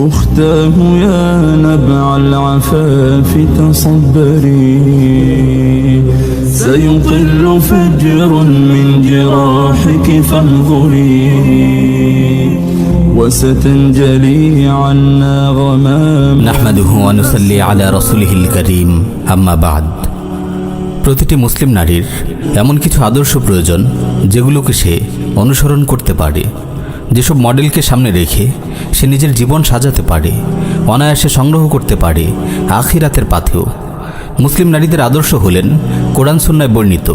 أختاه يا نبع العفاف تصبري سيطل فجر من جراحك فانظري وستنجلي عنا غمام নাহমাদুহু অনুসল্লি আলা রসুলহিল করিম আম্মা বাদ প্রতিটি মুসলিম নারীর এমন কিছু আদর্শ প্রয়োজন যেগুলোকে সে অনুসরণ করতে পারে যেসব মডেলকে সামনে রেখে সে নিজের জীবন সাজাতে পারে, অনায়াসে সংগ্রহ করতে পারে, আখিরাতের পাথেও মুসলিম নারীদের আদর্শ হলেন কোরআন সুন্নায় বর্ণিত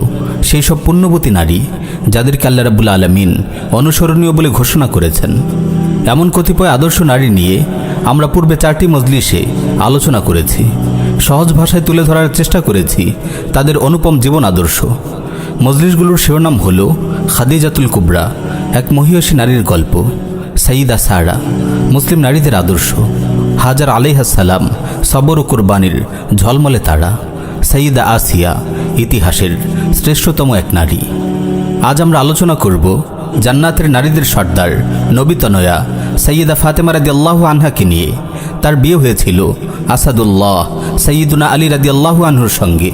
সেই সব পুণ্যবতী নারী যাদেরকে আল্লাহ রাবুল আলমিন অনুসরণীয় বলে ঘোষণা করেছেন। এমন কতিপয় আদর্শ নারী নিয়ে আমরা পূর্বে চারটি মজলিসে আলোচনা করেছি, সহজ ভাষায় তুলে ধরার চেষ্টা করেছি তাদের অনুপম জীবন আদর্শ। মজলিসগুলোর শিরোনাম হল খাদিজাতুল কুবরা। এক মহিয়সী নারীর গল্প সাইদা সারা, মুসলিম নারীদের আদর্শ, হাজার আলাইহাসাল্লাম সবর ও কুরবানির ঝলমলে তারা সাইদা আসিয়া ইতিহাসের শ্রেষ্ঠতম এক নারী। আজ আমরা আলোচনা করব জান্নাতের নারীদের সর্দার নবিতনয়া সৈয়দা ফাতেমা রাদি আল্লাহ আনহাকে নিয়ে। তার বিয়ে হয়েছিল আসাদুল্লাহ সৈয়দুনা আলী রাদি আল্লাহ আনহুর সঙ্গে।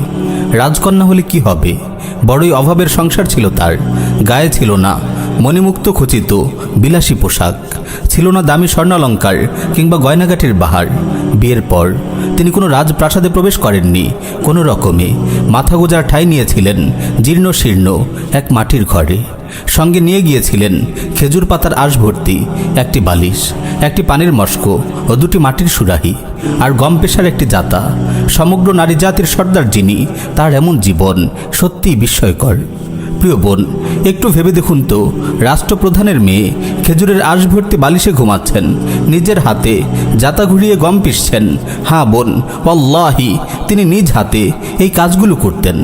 রাজকন্যা হলে কি হবে? বড়ই অভাবের সংসার ছিল তার, গায়ে ছিল না। মণিমুক্ত খচিত, বিলাসী পোশাক। ছিল না দামি স্বর্ণালঙ্কার কিংবা গয়নাগাটির বাহার। বিয়ের পর তিনি কোনো রাজপ্রাসাদে প্রবেশ করেননি। কোনো রকমে মাথা গোজার ঠাঁই নিয়েছিলেন জীর্ণ শীর্ণ এক মাটির ঘরে। সঙ্গে নিয়ে গিয়েছিলেন খেজুর পাতার আশ ভর্তি একটি বালিশ, একটি পানির মস্ক ও দুটি মাটির সুরাহি আর গম পেশার একটি জাতা। সমগ্র নারী জাতির সর্দার যিনি, তার এমন জীবন সত্যিই বিস্ময়কর। প্রিয় বোন, একটু ভেবে দেখুন তো। রাষ্ট্রপ্রধানের মেয়ে খেজুরের আশ ভর্তি বালিশে ঘুমাচ্ছেন। নিজের হাতে জাতা ঘুরিয়ে গম পিসছেন হ্যাঁ বোন অল্লাহি তিনি নিজ হাতে এই কাজগুলো করতেন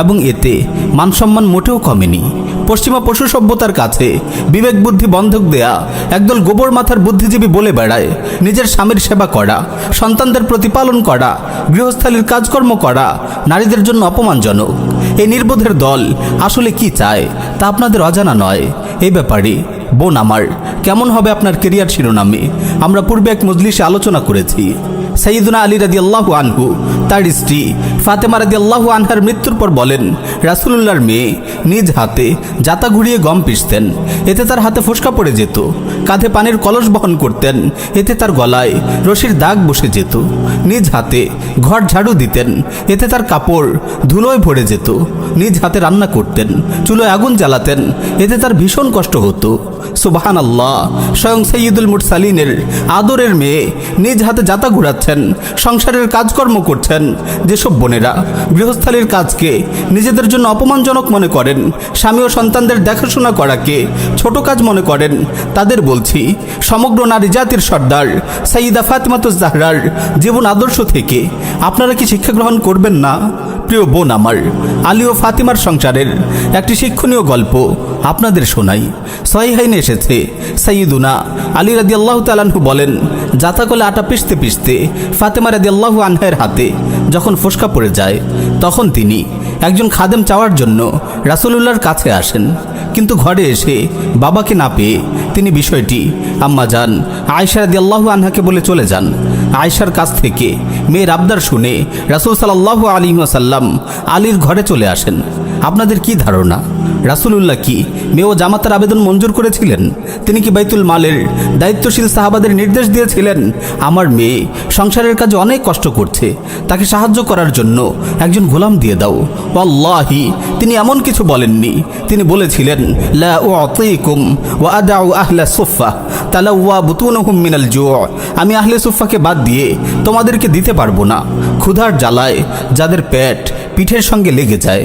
এবং এতে মানসম্মান মোটেও কমেনি। পশ্চিমা পশু সভ্যতার কাছে বিবেক বুদ্ধি বন্ধক দেয়া, একদল গোবর মাথার বুদ্ধিজীবী বলে বেড়ায়, নিজের স্বামীর সেবা করা, সন্তানদের প্রতিপালন করা, গৃহস্থালীর কাজকর্ম করা, নারীদের জন্য অপমানজনক। এই নির্বোধের দল আসলে কি চায় তা আপনাদের অজানা নয়। এই ব্যাপারে বোন আমার, কেমন হবে আপনার কেরিয়ার শিরোনামে? আমরা পূর্বে এক মজলিসে আলোচনা করেছি। সঈদুনা আলী রাদি আল্লাহু আনহু, তার স্ত্রী ফাতেমা রাদি আল্লাহু আনহার মৃত্যুর পর বলেন, রাসুলুল্লাহর মেয়ে নিজ হাতে জাতা ঘুরিয়ে গম পিসতেন এতে তার হাতে ফোসকা পড়ে যেত, কাঁধে পানির কলস বহন করতেন, এতে তার গলায় রশির দাগ বসে যেত, নিজ হাতে ঘর ঝাড়ু দিতেন, এতে তার কাপড় ধুলোয় ভরে যেত, নিজ হাতে রান্না করতেন, চুলোয় আগুন জ্বালাতেন, এতে তার ভীষণ কষ্ট হতো। সুবাহান আল্লাহ স্বয়ং সৈয়দুল মুরসালিনের আদরের মেয়ে নিজ হাতে জাতা ঘুরাচ্ছেন সংসারের কাজকর্ম করছেন, যেসব বোনেরা গৃহস্থালীর কাজকে নিজেদের জন্য অপমানজনক মনে করেন, স্বামী ও সন্তানদের দেখাশোনা করাকে ছোট কাজ মনে করেন, তাদের বলছি, সমগ্র নারী জাতির সর্দার সাইদা ফাতেমাতুজ জাহরার জীবন আদর্শ থেকে আপনারা কি শিক্ষা গ্রহণ করবেন না? প্রিয় বোন আমার, আলী ও ফাতিমার সংসারের একটি শিক্ষণীয় গল্প আপনাদের শোনাই। সহিহাইনে এসেছে সাইয়দুনা আলী রাদি আল্লাহ তালাহু বলেন জাতাকলে আটা পিষতে পিষতে ফাতেমা রাদি আল্লাহু আনহের হাতে যখন ফোসকা পড়ে যায়, তখন তিনি একজন খাদেম চাওয়ার জন্য রাসূলুল্লাহর কাছে আসেন। কিন্তু ঘরে এসে বাবাকে না পেয়ে তিনি বিষয়টি আম্মা যান আয়সা রাদি আল্লাহু আনহাকে বলে চলে যান। আয়সার কাছ থেকে মেয়ের আবদার শুনে রাসুল সাল্লাহ আলী সাল্লাম আলীর ঘরে চলে আসেন। আপনাদের কি ধারণা? রাসুলুল্লাহ কি মেয়ে ও জামাতার আবেদন মঞ্জুর করেছিলেন? তিনি কি বাইতুল মালের দায়িত্বশীল সাহাবাদের নির্দেশ দিয়েছিলেন? আমার মেয়ে সংসারের কাজে অনেক কষ্ট করছে। তাকে সাহায্য করার জন্য একজন গোলাম দিয়ে দাও। আল্লাহি তিনি এমন কিছু বলেননি। তিনি বলেছিলেন, লা ওয়া মিনাল জু আমি আহলে সুফাকে বাদ দিয়ে তোমাদেরকে দিতে পারব না। ক্ষুধার জ্বালায় যাদের পেট পিঠের সঙ্গে লেগে যায়।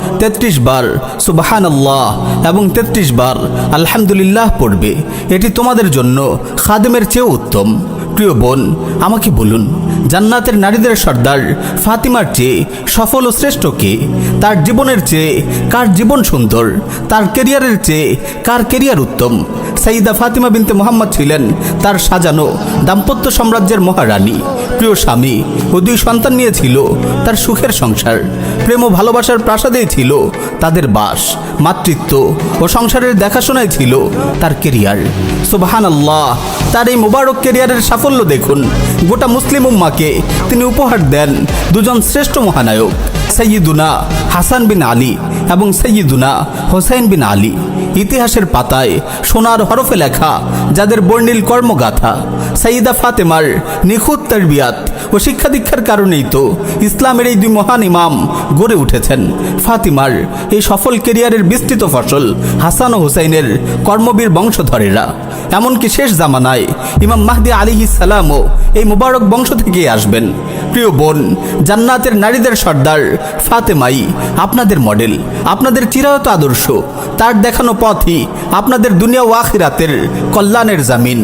তেত্রিশ বার সুবাহান আল্লাহ এবং তেত্রিশ বার আলহামদুলিল্লাহ পড়বে। এটি তোমাদের জন্য খাদেমের চেয়েও উত্তম। প্রিয় বোন, আমাকে বলুন, জান্নাতের নারীদের সর্দার ফাতিমার চেয়ে সফল ও শ্রেষ্ঠ কে? তার জীবনের চেয়ে কার জীবন সুন্দর? তার কেরিয়ারের চেয়ে কার কেরিয়ার উত্তম? সাইদা ফাতিমা বিনতে মোহাম্মদ ছিলেন তার সাজানো দাম্পত্য সাম্রাজ্যের মহারানী। প্রিয় স্বামী ও দুই সন্তান নিয়েছিল, তার সুখের সংসার। প্রেম ও ভালোবাসার প্রাসাদেই ছিল তাদের বাস, মাতৃত্ব ও সংসারের দেখাশোনায় ছিল তার কেরিয়ার সুবাহান আল্লাহ তার এই মোবারক কেরিয়ারের সাফল্য দেখুন। গোটা মুসলিম উম্মাকে তিনি উপহার দেন দুজন শ্রেষ্ঠ মহানায়ক সৈয়দুনা হাসান বিন আলী এবং সৈয়দুনা হোসেন বিন আলী। ইতিহাসের পাতায় সোনার হরফে লেখা, যাদের বর্ণিল কর্মগাথা। সাইদা ফাতেমার নিখুঁত তরবিয়াত ও শিক্ষা দীক্ষার কারণেই তো ইসলামের এই দুই মহান ইমাম গড়ে উঠেছেন। ফাতিমার এই সফল কেরিয়ারের বিস্তৃত ফসল হাসান ও হুসাইনের কর্মবীর বংশধরেরা। এমনকি শেষ জামানায় ইমাম মাহদি আলিহি সালামও এই মুবারক বংশ থেকেই আসবেন। প্রিয় বোন, জান্নাতের নারীদের সর্দার, ফাতেমাই, আপনাদের মডেল, আপনাদের চিরায়ত আদর্শ, তার দেখানো পথই আপনাদের দুনিয়া ওয়াখিরাতের কল্যাণের জামিন।